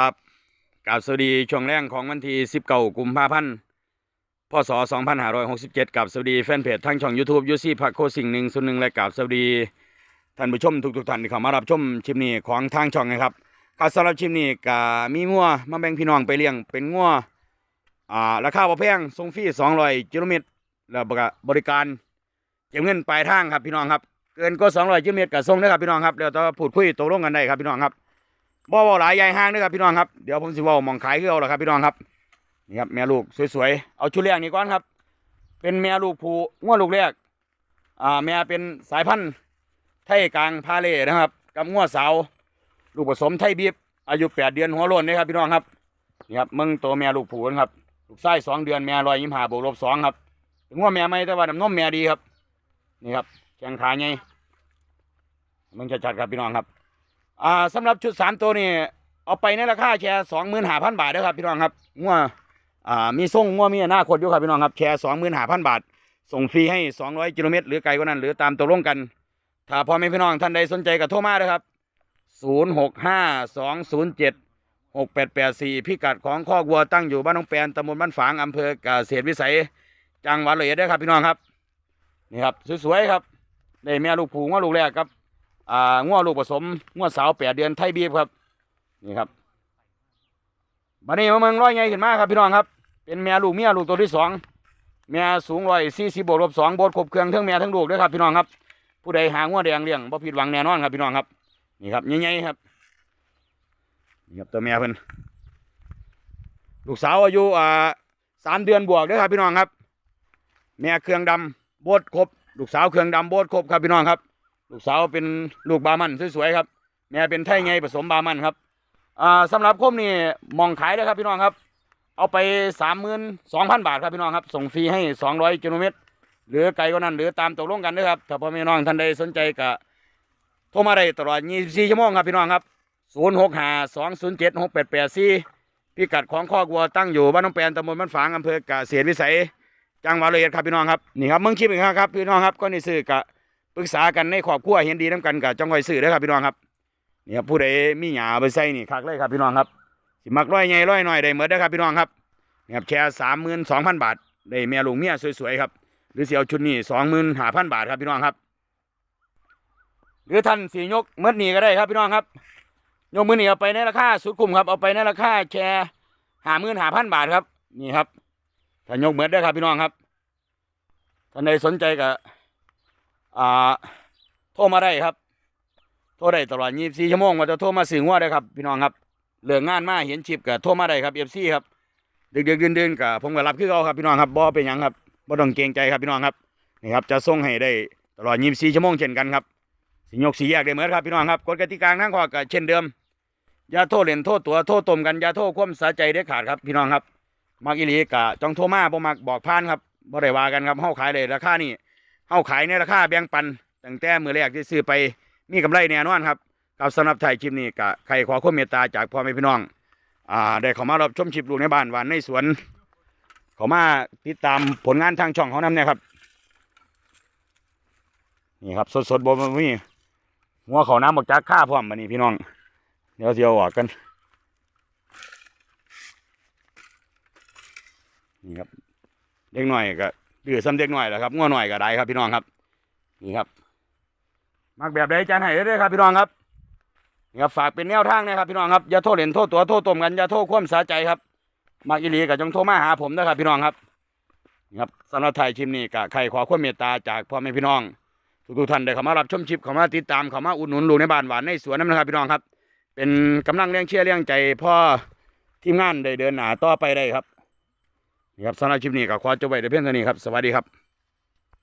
ครับกาบสวัสดีช่วงแรกของวันที่19กุมภาพันธ์พศ2567กับสวัสดีแฟนเพจทางช่อง YouTube ยูซี่พักโคสิ่งหนึ่งส่วนหนึ่งและกับสวัสดีท่านผู้ชมทุกๆท่านที่เข้ามารับชมชิมนี้ของทางช่องนะครับครับสำหรับชิมนี้ก็มีงัวมาแบ่งพี่น้องไปเลี้ยงเป็นงัวอ่าราคาบ่แพงส่งฟรี200กิโลเมตรแล้วบริการเก็บเงินปลายทางครับพี่น้องครับเกินก็200กิโลเมตรก็ส่งได้ครับพี่น้องครับแล้วต่อพูดคุยตกลงกันได้ครับพี่น้องครับ บ่เว้าหลายใหญ่ห้างด้อครับพี่น้องครับเดี๋ยวผมสิว้ามองขายคือเอาล่ะครับพี่น้องครับนี่ครับแม่ลูกสวยๆเอาชุดแรกนี่ก่อนครับ เป็นแม่ลูกผูง้วลูกแรกอ่าแม่เป็นสายพันธุ์ไทยกลางพาเล่นะครับ กับง้วสาว ลูกผสมไทยบีบอายุแปดเดือนหัวโล้นนี่ครับพี่น้องครับนี่ครับมึงตัวแม่ลูกผูนครับลูกไส้สองเดือนแม่รอยยิ้มหาบวกลบสองครับเป็นง้วแม่ไม่แต่ว่าน้ำนมแม่ดีครับ นี่ครับแข้งขาใหญ่มึงชัดๆครับพี่น้องครับ อ่าสำหรับชุดสามตัวนี่เอาไปในราคาแชร์สองหมื่นห้าพันบาทนะครับพี่น้องครับงัวอ่ามีส่งงัวมีอนาคตอยู่ครับพี่น้องครับแชร์สองหมื่นห้าพันบาท ส่งฟรีให้สองร้อยกิโลเมตรหรือไกลกว่านั้น หรือตามตกลงกัน ถ้าพ่อแม่พี่น้องท่านใดสนใจก็โทรมาเลยครับศูนย์หกห้าสองศูนย์เจ็ดหกแปดแปดสี่พิกัดของข้อกวัวตั้งอยู่บ้านน้องแปนตำบลบ้านฝางอำเภอเกษตรวิสัย จังหวัดเลยเด้อครับพี่น้องครับนี่ครับสวยๆครับได้แม่ลูกผูงัวลูกแรกครับ อ่าง้วลูกผสมง้วสาวแปดเดือนไทยบีบครับ นี่ครับบัดนี้มาเมืองร้อยไงขึ้นมาครับพี่น้องครับ เป็นแม่ลูกเมียลูกตัวที่สองแม่สูงร้อยสี่สิบบวกลบสองโบดครบเครื่องทั้งแม่ทั้งลูกด้วยครับพี่น้องครับ ผู้ใดหาง้วแดงเลี้ยงบ่ผิดหวังแน่นอนครับพี่น้องครับ นี่ครับใหญ่ๆครับนี่ครับตัวแม่เพิ่นลูกสาวอายุอ่าสามเดือนบวกด้วยครับพี่น้องครับ แม่เครื่องดำโบดครบ ลูกสาวเครื่องดำโบดครบครับพี่น้องครับ ลูกสาวเป็นลูกบามันสวยๆครับแม่เป็นไทยไงผสมบามันครับอ่าสำหรับคมนี่มองขายเลยครับพี่น้องครับ เอาไปสามหมื่นสองพันบาทครับพี่น้องครับส่งฟรีให้สองร้อยกิโลเมตรหรือไกลกว่านั้นหรือตามตกลงกันด้วยครับถ้าพ่อแม่น้องท่านใดสนใจก็โทรมาได้ตลอด 24 ชั่วโมงครับพี่น้องครับ 065 207 6884 พิกัดของคอกวัวตั้งอยู่บ้านน้องแปนตำบลบ้านฝางอำเภอกเกษตรวิสัย จังหวัดร้อยครับพี่น้องครับ นี่ครับเมืองชิปอีกครับพี่น้องครับก็นี่ซื้อกะ ปรึกษากันในครอบครัวเห็นดีน้ำกันกับจังหวัดสื่อเด้อครับพี่น้องครับนี่ครับผู้ใดมีหยาไปใส่นี่คักเลยครับพี่น้องครับสิมักร้อยใหญ่ร้อยหน่อยได้เหมือนได้อครับพี่น้องครับนี่ครับแชร์สามหมื่นสองพันบาทได้เมียลุงเมียสวยๆครับหรือเสียวชุดนี้สองหมื่นห้าพันบาทครับพี่น้องครับ หรือท่านสียกเมื่อนี้ก็ได้ครับพี่น้องครับยกมือนี้เอาไปในราคาสุดคุ้มครับเอาไปในราคาแชร์ห้าหมื่นห้าพันบาทครับ นี่ครับถ้ายกเหมือนได้ครับพี่น้องครับท่านใดสนใจก็ อ่าโทรมาได้ครับ โทรได้ตลอด24ชั่วโมงว่าจะโทรมาสื่อว่าได้ครับพี่น้องครับเรื่องงานมาเห็นชิปก็โทรมาได้ครับเอฟซีครับดึกๆดื่นๆก็ผมก็รับคือเขาครับพี่น้องครับบ่เป็นยังครับบ่ต้องเกรงใจครับพี่น้องครับนี่ครับจะส่งให้ได้ตลอด24ชั่วโมงเช่นกันครับสิยกสีแยกได้เหมือนครับพี่น้องครับกฎกติกาทั้งข้อก็เช่นเดิมอย่าโทษเล่นโทษตัวโทษตมกันอย่าโทษความสาใจเด็ดขาดครับพี่น้องครับมักอีหลีกะจองโทรมาบ่มักบอกผ่านครับบ่ได้ว่ากันครับเฮาขายเลยราคานี่ เฮาขายในราคาแบ่งปันตั้งแต่มือแรกที่ซื้อไปมีกำไรแน่นอนครับกับสำหรับไทยคลิปนี้กะใครขอความเมตตาจากพ่อแม่พี่น้องอ่าได้เข้ามารับชมคลิปลูกในบ้านหวานในสวนเขามาติดตามผลงานทางช่องเขานำเนี่ยครับนี่ครับ สดๆบนมีหัวเขาน้ำบอกจากข้าพร้อมมานี่พี่น้อง เดี๋ยวเดี๋ยวออกกันนี่ครับเด็กหน่อยก็ ดื้อซ้ำเด็กหน่อยแหละครับง้อหน่อยก็ได้ครับพี่น้องครับ นี่ครับ มักแบบใดจานให้เด้อครับพี่น้องครับนี่ครับฝากเป็นแนวทางนะครับพี่น้องครับอย่าโทษเล่นโทษตัวโทษตมกันอย่าโทษความสาใจครับมักอีหลีก็จงโทรมาหาผมนะครับพี่น้องครับนี่ครับสำหรับไทยชิมนี่ก็ใครขอความเมตตาจากพ่อแม่พี่น้อง ทุกท่านได้เข้ามารับชมชิปเข้ามาติดตามเข้ามาอุดหนุนลูกในบ้านหวานในสวนนั่นนะครับพี่น้องครับ เป็นกำลังเลี้ยงเชียร์เลี้ยงใจพ่อทีมงานได้เดินหน้าต่อไปได้ครับ นี่ครับสำหรับชิปนี้ก็ขอจบไว้แต่เพียงเท่านี้ครับ สวัสดีครับ